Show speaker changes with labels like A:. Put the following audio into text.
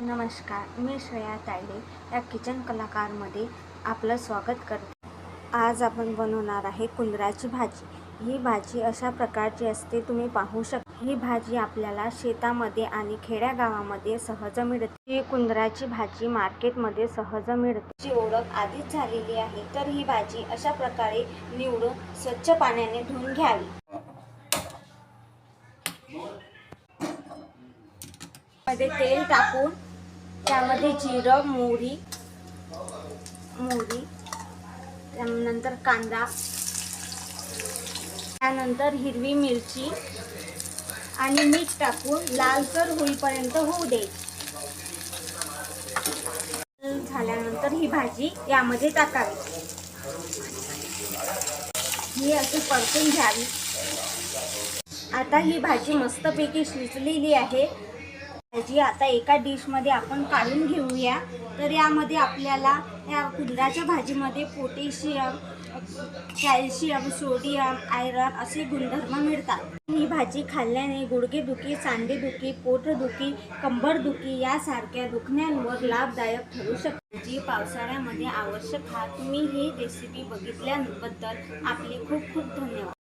A: नमस्कार मी श्रेया तायडे या किचन कलाकारमध्ये आपलं स्वागत करते. आज आपण बनवणार आहे कुंदराची भाजी. ही भाजी अशा प्रकारची असते तुम्ही पाहू शकता. ही भाजी आपल्याला शेतामध्ये आणि खेड्यागावामध्ये सहज मिळते. ही कुंदराची भाजी मार्केटमध्ये सहज मिळते. जी ओळख आधीच झालेली आहे तर ही भाजी अशा प्रकारे निवडून स्वच्छ पाण्याने धुवून घ्यावी. मध्ये तेल टाकून त्यामध्ये जिरं मोहरी मोहरी त्यानंतर कांदा त्यानंतर हिरवी मिरची आणि मीठ टाकून लालसर होईपर्यंत होऊ दे. झाल्यानंतर ही भाजी यामध्ये टाकावी. ही अशी परतून घ्यावी. आता ही भाजी मस्तपैकी शिजलेली आहे. भाजी आता एका डिशमध्ये आपण काढून घेऊया तर यामध्ये आपल्याला या कुंदराच्या भाजीमध्ये पोटॅशियम कॅल्शियम सोडियम आयरन असे गुणधर्म मिळतात. ही भाजी खाल्ल्याने गुडघेदुखी सांधेदुखी पोटदुखी कंबरदुखी यासारख्या दुखण्यांवर लाभदायक ठरू शकते. जी पावसाळ्यामध्ये आवश्यक हा तुम्ही ही रेसिपी बघितल्याबद्दल आपले खूप खूप धन्यवाद.